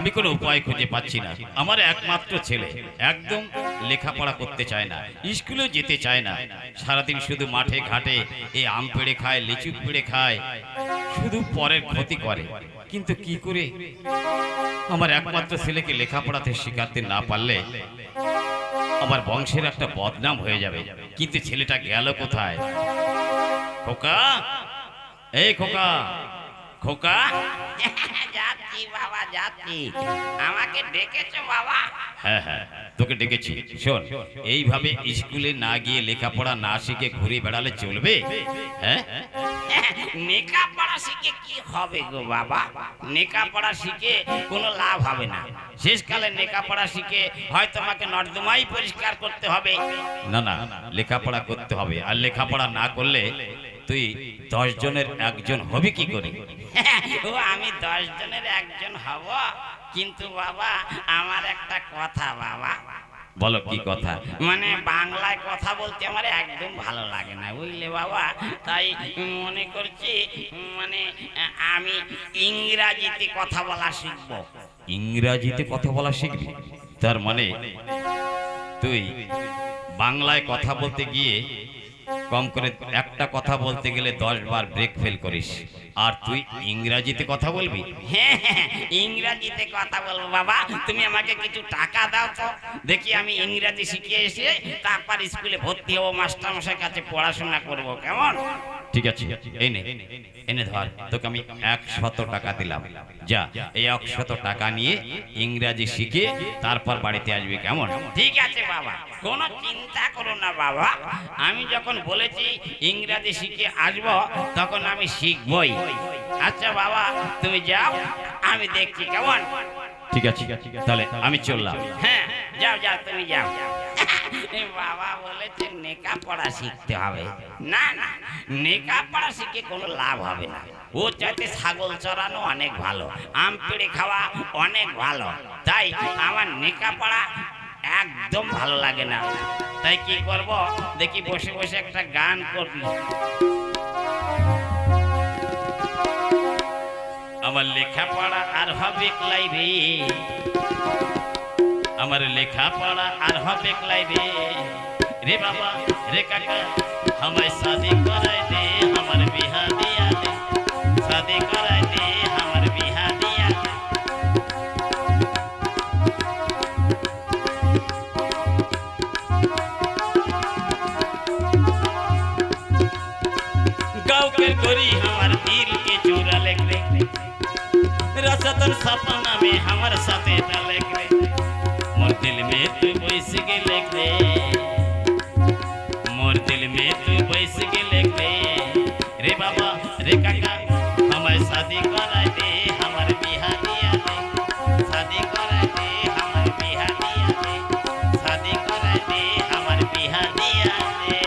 আমি কোনো উপায় খুঁজে পাচ্ছি না। আমার একমাত্র ছেলে। একদম লেখাপড়া করতে চায় না স্কুলে যেতে চায় না। সারাদিন শুধু মাঠে ঘাটে এ আম পেড়ে খায়, লিচু পেড়ে খায়। শুধু পরের ক্ষতি করে। কিন্তু কি করে? আমার একমাত্র ছেলেকে লেখাপড়াতে শেখাতে না পারলে আমার বংশের একটা বদনাম হয়ে যাবে। কিন্তু ছেলেটা গেল কোথায়? খোকা? এই খোকা খোকা। যাচ্ছি বাবা যাচ্ছি। আমাকে ডেকেছো বাবা। হ্যাঁ হ্যাঁ তোকে ডেকেছি। শোন এইভাবে স্কুলে না গিয়ে লেখাপড়া না শিখে ঘুরে বেড়ালে চলবে? হ্যাঁ? নেকাপড়া শিখে কি হবে গো বাবা? নেকাপড়া শিখে কোনো লাভ হবে না। শেষকালে নেকাপড়া শিখে হয়তো আমাকে নর্দমাই পরিষ্কার করতে হবে। না না লেখাপড়া করতে হবে। আর লেখাপড়া না করলে তুই দশ জনের একজন হবি কি করে? ও আমি দশ জনের একজন হব কিন্তু বাবা আমার একটা কথা বাবা। বলো কি কথা? মানে বাংলায় কথা বলতে আমার একদম ভালো লাগে না বুঝলে বাবা? তাই মনে করছি মানে আমি ইংরাজিতে কথা বলা শিখব। ইংরাজিতে কথা বলা শিখবি? তার মানে তুই বাংলায় কথা বলতে গিয়ে কম করে একটা কথা বলতে গেলে দশ বার ব্রেক ফেল করিস। আর তুই ইংরাজিতে কথা বলবি? হ্যাঁ হ্যাঁ, ইংরাজিতে কথা বলব বাবা। তুমি আমাকে কিছু টাকা দাও তো। দেখি আমি ইংরাজি শিখে এসে তারপর স্কুলে ভর্তি হব মাস্টার মশাই কাছে পড়াশোনা করব। কেমন? ঠিক আছে এই নে এনে ধর তোকে আমি একশত টাকা দিলাম। যা এই একশত টাকা নিয়ে ইংরাজি শিখে তারপর বাড়িতে আসবে কেমন? ঠিক আছে বাবা কোনো চিন্তা করো না বাবা। আমি যখন বলেছি ইংরাজি শিখে আসব তখন আমি শিখবই। আচ্ছা বাবা তুমি যাও আমি দেখছি কেমন? ঠিক আছে ঠিক আছে তাহলে আমি চললাম। হ্যাঁ যাও যাও তুমি যাও। বাবা বলেছে নেকা পড়া শিখতে হবে। না না নেকা পড়া শিখে কোনো লাভ হবে না। ও চাইতে ছাগল চড়ানো অনেক ভালো, আম পেড়ে খাওয়া অনেক ভালো। তাই আমার নেকা পড়া একদম ভালো লাগে না। তাই কি করব? দেখি বসে বসে একটা গান করবি। আমার লেখাপড়া আর হবে ক্লাই রে আমার লেখাপড়া আর হবে ক্লাই রে রে বাবা রে কাকা আমায় শাদি করাই দে আমার বিহা দিয়া দে শাদি করাই দে আমার বিহা দিয়া দে गाँव के गोरी हमार दिल के चूरा लेक रे रसतन सपना में हमार साथे डालेक रे मोर दिल में तू बैस गेले रे मोर दिल में तू बैस गेले रे रे बाबा रे काका हमार शादी करा दे हमार बिहा दिया दे शादी करा दे हमार बिहा दिया दे शादी करा दे हमार बिहा दिया दे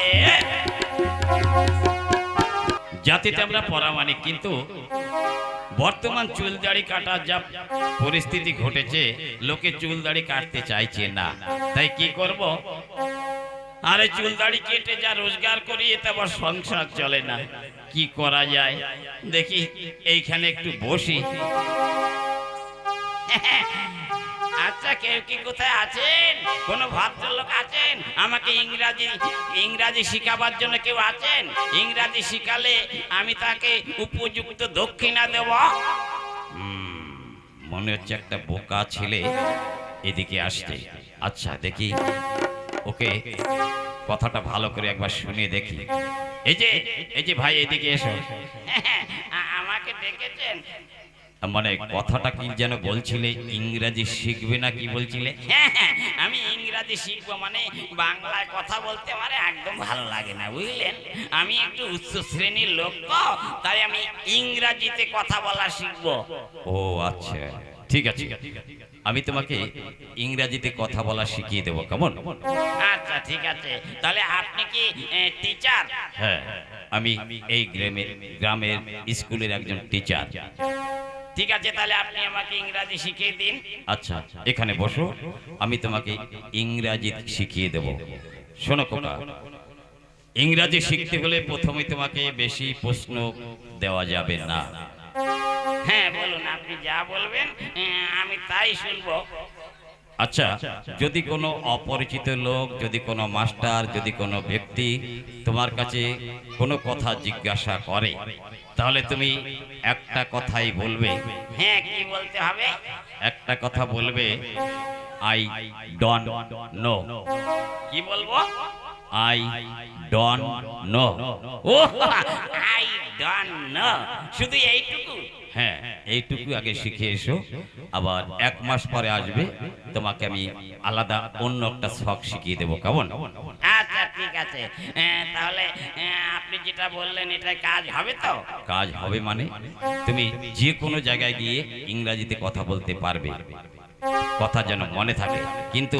জাতিতে আমরা পরামানিক কিন্তু বর্তমান চুল দাড়ি কাটার যা পরিস্থিতি ঘটেছে, লোকে চুল দাড়ি কাটতে চাইছে না। তাই কি করব? আরে চুল দাড়ি কেটে যা রোজগার করি, এতে আবার সংসার চলে না। কি করা যায়? দেখি, এইখানে একটু বসি। আচ্ছা কেউ কি কোথায় আছেন? কোন ভদ্রলোক আছেন? আমাকে ইংরাজি ইংরাজি শিখাবার জন্য কেউ আছেন? ইংরাজি শিখালে আমি তাকে উপযুক্ত দক্ষিণা দেব। মনে হচ্ছে একটা বোকা ছেলে এদিকে আসছে। আচ্ছা দেখি। ওকে কথাটা ভালো করে একবার শুনে দেখি। এই যে এই যে ভাই এদিকে এসো। আ- আমাকে ডেকেছেন? মানে কথাটা কি যেন বলছিলে? ইংরাজি শিখবে না কি বলছিলে? আমি ইংরাজি শিখব মানে বাংলায় কথা বলতে আমার একদম ভালো লাগে না বুঝলেন? আমি একটু উচ্চ শ্রেণির লোক তো তাই আমি ইংরাজিতে কথা বলা শিখব। ও আচ্ছা। ঠিক আছে। আমি তোমাকে ইংরাজিতে কথা বলা শিখিয়ে দেবো কেমন? আচ্ছা ঠিক আছে। তাহলে আপনি কি টিচার? হ্যাঁ আমি এই গ্রামের গ্রামের স্কুলের একজন টিচার। ঠিক আছে তাহলে আপনি আমাকে ইংরাজি শিখিয়ে দিন। আচ্ছা এখানে বসো আমি তোমাকে ইংরাজি শিখিয়ে দেব। শোনো খোকা ইংরাজি শিখতে হলে প্রথমে তোমাকে বেশি প্রশ্ন দেওয়া যাবে না। হ্যাঁ বলুন আপনি যা বলবেন আমি তাই শুনব। আচ্ছা যদি কোনো অপরিচিত লোক যদি কোনো মাস্টার যদি কোনো ব্যক্তি তোমার কাছে কোনো কথা জিজ্ঞাসা করে তাহলে তুমি একটা কথাই বলবে। হ্যাঁ কি বলতে হবে? একটা কথা বলবে আই ডন নো কি বলব? I don't know O I don't know শুধু এইটুকু? হ্যাঁ এইটুকু আগে শিখে এসো। আবার এক মাস পরে আসবে তোমাকে আমি আলাদা অন্য একটা শখ শিখিয়ে দেবো। কেমন? আচ্ছা ঠিক আছে। তাহলে আপনি যেটা বললেন এটা কাজ হবে তো? কাজ হবে মানে? তুমি যে কোনো জায়গায় গিয়ে ইংরাজিতে কথা বলতে পারবে। কথা যেন মনে থাকে। কিন্তু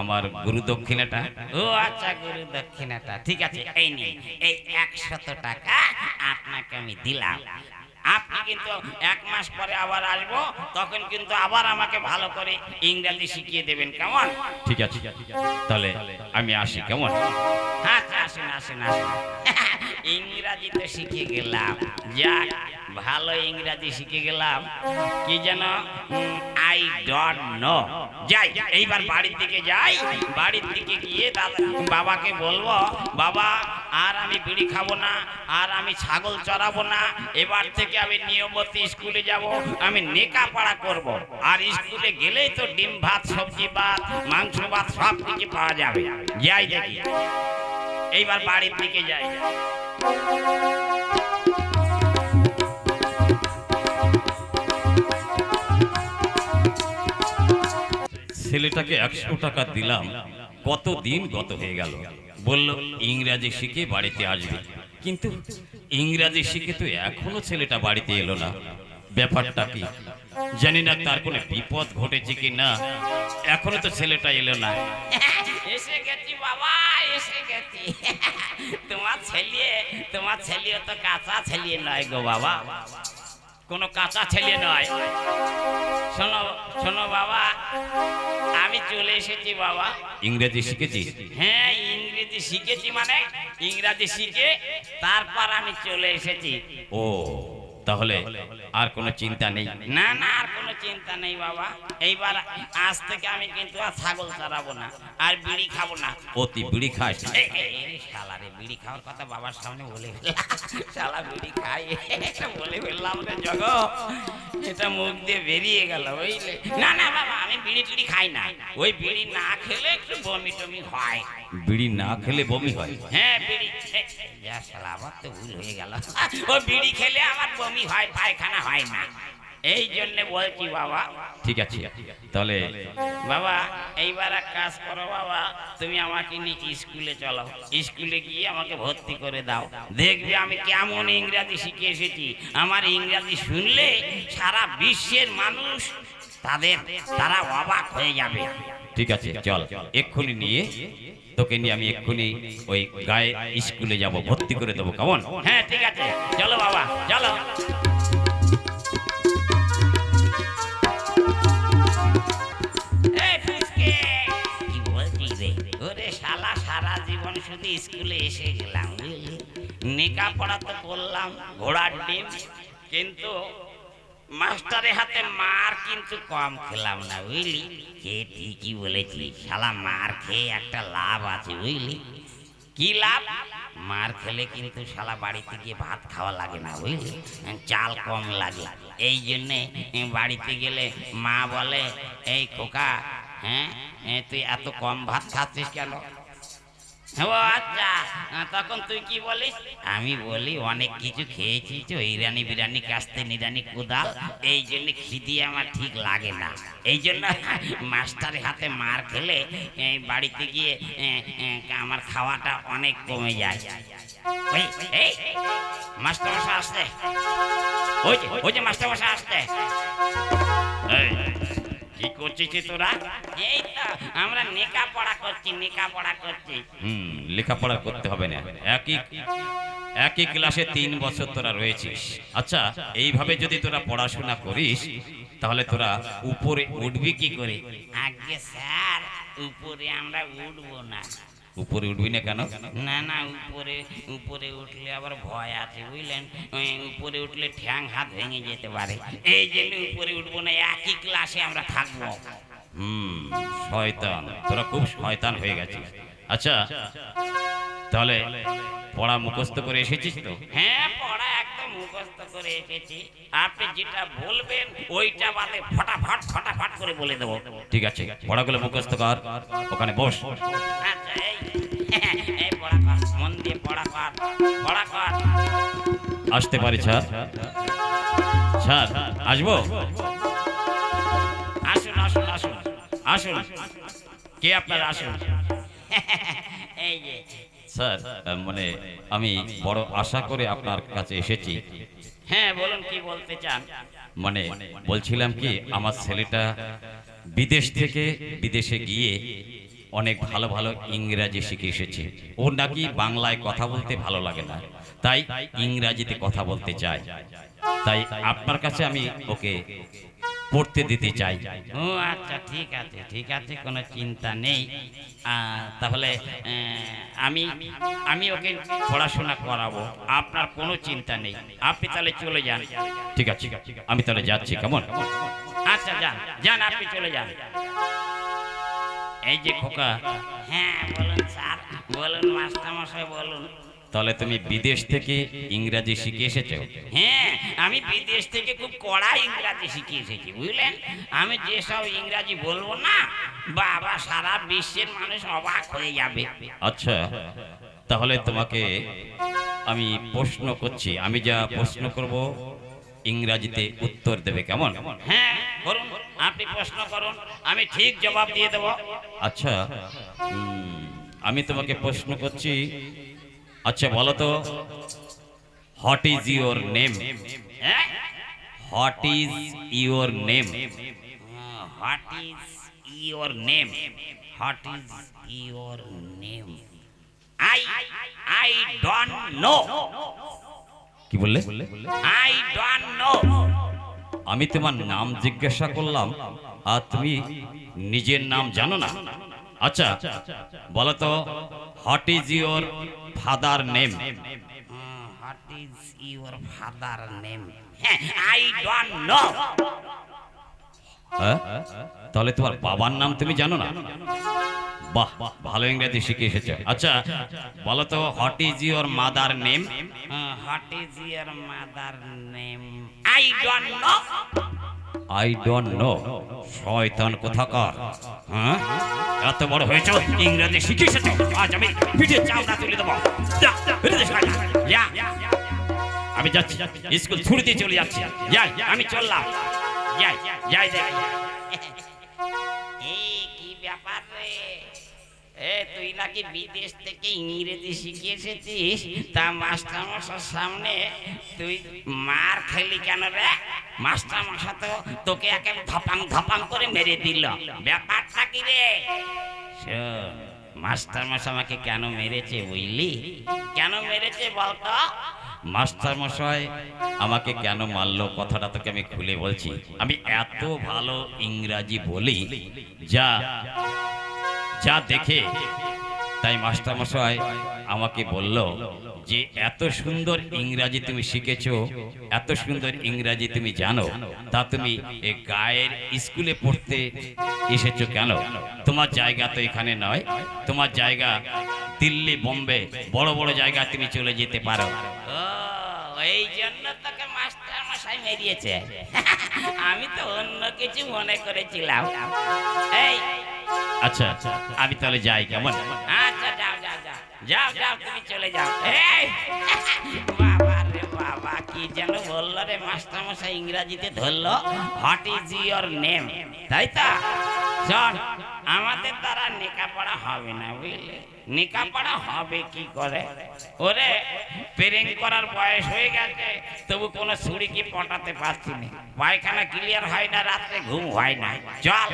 আমার গুরু দক্ষিণাটা ও আচ্ছা গুরু দক্ষিণাটা। ঠিক আছে এই নিন। এই একশত টাকা আপনাকে আমি দিলাম। আপনি কিন্তু এক মাস পরে আবার আসব তখন কিন্তু আবার আমাকে ভালো করে ইংরেজি শিখিয়ে দেবেন। কেমন? ঠিক আছে তাহলে আমি আসি কেমন? আসুন আসুন আসুন। ইংরাজি তো শিখে গেলাম। যাক, ভালো ইংরাজি শিখে গেলাম। কি যেন? আই ডট নো যাই, এইবার বাড়ির দিকে যাই। বাড়ির দিকে গিয়ে বাবাকে বলব, বাবা, আর আমি বিড়ি খাব না, আর আমি ছাগল চড়াবো না, এবার থেকে আমি নিয়মিত স্কুলে যাব, আমি নেকাপাড়া করব। আর স্কুলে গেলেই তো ডিম, ভাত, সবজি, ভাত, মাংস, ভাত সব কিছু পাওয়া যাবে। যাই দেখি। এইবার বাড়ির দিকে যাই। ছেলেটাকে একশো টাকা দিলাম। কত দিন গত হয়ে গেল? বলল, ইংরাজি শিখে বাড়িতে আসবে। কিন্তু ইংরাজি শিখে তো এখনও ছেলেটা বাড়িতে এলো না। ব্যাপারটা কি? জানি না তার কোনো বিপদ ঘটেছে কি না এখনও তো ছেলেটা এলো না। এসে গেছি বাবা এসে গেছি। তোমার ছেলে তোমার ছেলে তো কাঁচা ছেলে নয় গো বাবা। কোনো কাঁচা ছেলে নয়। শোনো শোনো বাবা আমি চলে এসেছি বাবা। ইংরেজি শিখেছি? হ্যাঁ ইংরেজি শিখেছি মানে ইংরাজি শিখে তারপর আমি চলে এসেছি। ও। তাহলে আর কোনো চিন্তা নেই। না না আর কোনো চিন্তা নেই বাবা। এইবার আজ থেকে আমি কিন্তু আর ছাগল চড়াবো না আর বিড়ি খাব না। অতি বিড়ি খাস। এই, এই, এই শালা রে বিড়ি খাওয়ার কথা বাবার সামনে বলে শালা বিড়ি খাই। এটা বলে ফেললাম রে জগ এটা মুখ দিয়ে বেরিয়ে গেল বুঝলে? না না বাবা বিড়ি টিড়ি খাই না। ওই বিড়ি না খেলে একটু বমি টমি হয়। বিড়ি না খেলে বমি হয়? হ্যাঁ বিড়ি যা শালা আমার তো ভুল হয়ে গেল। ও বিড়ি খেলে আমার বমি হয় পায়খানা হয় না। এই জন্য বলছি বাবা। ঠিক আছে তাহলে বাবা এইবার এক কাজ করো বাবা। তুমি আমাকে নিয়ে স্কুলে চলো। স্কুলে গিয়ে আমাকে ভর্তি করে দাও। দেখবে আমি কেমন ইংরাজি শিখে এসেছি। আমার ইংরাজি শুনলে সারা বিশ্বের মানুষ তাদের তারা অবাক হয়ে যাবে। ঠিক আছে চল এক্ষুনি নিয়ে তোকে নিয়ে আমি এক্ষুনি ওই গায়ে স্কুলে যাব ভর্তি করে দেবো কেমন? হ্যাঁ ঠিক আছে। চলো বাবা চলো। এই ফুসকে, কি বলছিস রে? ওরে শালা সারা জীবন শুধু স্কুলে এসে গেলাম বুঝলি? নেকাপড়া তো করলাম ঘোড়ার ডিম কিন্তু মাস্টারের হাতে মার কিন্তু কম খেলাম না, বুঝলি? কে ঠিকই বলেছি, শালা মার খেয়ে একটা লাভ আছে, বুঝলি? কি লাভ? মার খেলে কিন্তু শালা বাড়িতে গিয়ে ভাত খাওয়া লাগে না, বুঝলি? চাল কম লাগে। এই জন্যে বাড়িতে গেলে মা বলে, এই খোকা হ্যাঁ তুই এত কম ভাত খাচ্ছিস কেন? ও আচ্ছা তখন তুই কি বলিস? আমি বলি অনেক কিছু খেয়েছি তো ইরানি বিরানি কাস্তে নিরানি কুদাল এই জন্য খিদি আমার ঠিক লাগে না। এই জন্য মাস্টারের হাতে মার খেলে বাড়িতে গিয়ে আমার খাওয়াটা অনেক কমে যায়। ওই এই মাস্টার মশা আসছে। ওই যে ওই যে মাস্টার মশা আসছে। এই, কি করছিস তোরা? এই তো আমরা নেকা পড়া করছি নেকা পড়া করছি। হুম লেখাপড়া করতে হবে না। একই একই ক্লাসে তিন বছর তোরা রয়েছিস। আচ্ছা এইভাবে যদি তোরা পড়াশোনা করিস তাহলে তোরা উপরে উঠবি কি করে? আগে স্যার উপরে আমরা উঠবো না। উপরে উঠবি না কেন? না না উপরে উপরে উঠলে আবার ভয় আছে বুঝলেন? উপরে উঠলে ঠ্যাং হাত ভেঙে যেতে পারে। এই জন্য উপরে উঠবো না একই ক্লাসে আমরা থাকব। হুম শয়তান। তোরা খুব শয়তান হয়ে গেছিস। আচ্ছা তাহলে পড়া মুখস্থ করে এসেছিস তো? হ্যাঁ পড়া একদম মুখস্থ করে এসেছি। আপনি যেটা বলবেন ওইটা বাদে ফটাফট ফটাফট করে বলে দেবো। ঠিক আছে পড়াগুলো মুখস্থ কর। ওখানে বস। আচ্ছা আসতে পারি স্যার স্যার আসব? আসুন আসুন আসুন আসুন। কে আপনার আসুন? এই যে। স্যার মানে আমি বড় আশা করে আপনার কাছে এসেছি। হ্যাঁ বলুন কি বলতে চান? মানে বলছিলাম কি আমার ছেলেটা বিদেশ থেকে বিদেশে গিয়ে অনেক ভালো ভালো ইংরাজি শিখে এসেছে। ও নাকি বাংলায় কথা বলতে ভালো লাগে না। তাই ইংরাজিতে কথা বলতে চায়। তাই আপনার কাছে আমি ওকে পড়তে দিতে চাই। ও আচ্ছা ঠিক আছে ঠিক আছে কোনো চিন্তা নেই। তাহলে আমি আমি ওকে পড়াশোনা করাবো। আপনার কোনো চিন্তা নেই। আপনি তাহলে চলে যান। ঠিক আছে। আমি তাহলে যাচ্ছি কেমন? আচ্ছা যান যান আপনি চলে যান। এই যে খোকা। হ্যাঁ বলুন স্যার বলুন মাস্টারমশাই বলুন। তাহলে তুমি বিদেশ থেকে ইংরাজি শিখে এসেছ? হ্যাঁ আমি বিদেশ থেকে খুব কড়া ইংরাজি শিখে এসেছি বুঝলেন? আমি যেসব ইংরাজি বলব না বাবা সারা বিশ্বের মানুষ অবাক হয়ে যাবে। আচ্ছা তাহলে তোমাকে আমি প্রশ্ন করছি। আমি যা প্রশ্ন করব ইংরাজিতে উত্তর দেবে কেমন? হ্যাঁ করুন আপনি প্রশ্ন করুন আমি ঠিক জবাব দিয়ে দেবো। আচ্ছা আমি তোমাকে প্রশ্ন করছি আচ্ছা বলো তো হোয়াট ইজ ইওর নেম হ্যাঁ? What is your name what is your name what is your name I I don't know কি বললে? আই ডোন্ট নো আমি তোমার নাম জিজ্ঞাসা করলাম, আর তুমি নিজের নাম জানো না। আচ্ছা বলো তো what is your father name what is your father name I don't know হ্যাঁ? তাহলে তোমার বাবার নাম তুমি জানো না? বাহ ভালো ইংরেজি শিখে এসেছে। আচ্ছা বলো তো what is your mother name what is your mother name I don't know I don't know শয়তান কোথাকার? হ্যাঁ? এত বড় হয়েছ? ইংরেজি শিখে এসেছ? আজ আমি পিঠে চামড়া তুলে দেবো। আমি যাচ্ছি। স্কুল ছুটি দিয়ে চলে যাচ্ছি। যাই আমি চললাম। তুই নাকি বিদেশ থেকে ইংরেজি শিখে এসেছিস? তা মাস্টার মশার সামনে তুই মার খেলি কেন রে? মাস্টার মশা তো তোকে একে ধপাং ধপাং করে মেরে দিল। ব্যাপারটা কি রে? শোন মাস্টার মশা আমাকে কেন মেরেছে বুঝলি? কেন মেরেছে বলতো? মাস্টার মশাই, আমাকে কেন মারলো? কথাটা তোকে আমি খুলে বলছি। আমি এত ভালো ইংরাজি বলি, যা যা দেখে তাই মাস্টার মশাই আমাকে বলল যে, এত সুন্দর ইংরাজি তুমি শিখেছো, এত সুন্দর ইংরাজি তুমি জানো, তা তুমি গায়ের স্কুলে পড়তে এসেছ কেন? তোমার জায়গা তো এখানে নয়, তোমার জায়গা দিল্লি, বোম্বে, বড় বড় জায়গা তুমি চলে যেতে পারো। এই জন্য তোকে মাস্টার মশাই মেরিয়েছে। আমি তো অন্য কিছু মনে করেছিলাম। এই আচ্ছা আচ্ছা আমি তাহলে যাই কেমন? আচ্ছা যাও যাও যাও। যাও যাও তুমি চলে যাও। এই! বাবা রে বাবা কি যেন বলল রে মাস্টার মশাই ইংরাজিতে ধরলো। হোয়াট ইজ ইওর নেম তাই তো? শোন আমাদের দ্বারা লেখাপড়া হবে না বুঝলে? লেখাপড়া হবে কি করে? ওরে প্রেম করার বয়স হয়ে গেছে তবু কোনো ছুরিকে পটাতে পারছি না? পায়খানা ক্লিয়ার হয় না রাত্রে ঘুম হয় না। চল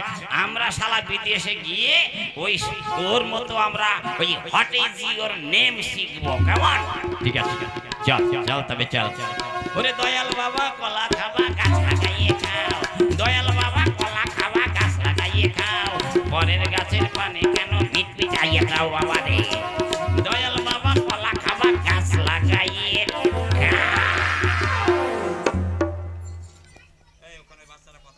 আমরা শালা বিদেশে গিয়ে ওই ওর মতো আমরা ওই হোয়াট ইজ নেম শিখব কেমন? ঠিক আছে চল চল তবে চল। ওরে দয়াল বাবা কলা খাবা গাছ পানে কেন? মিটমিটাইয়া দাও বাবা রে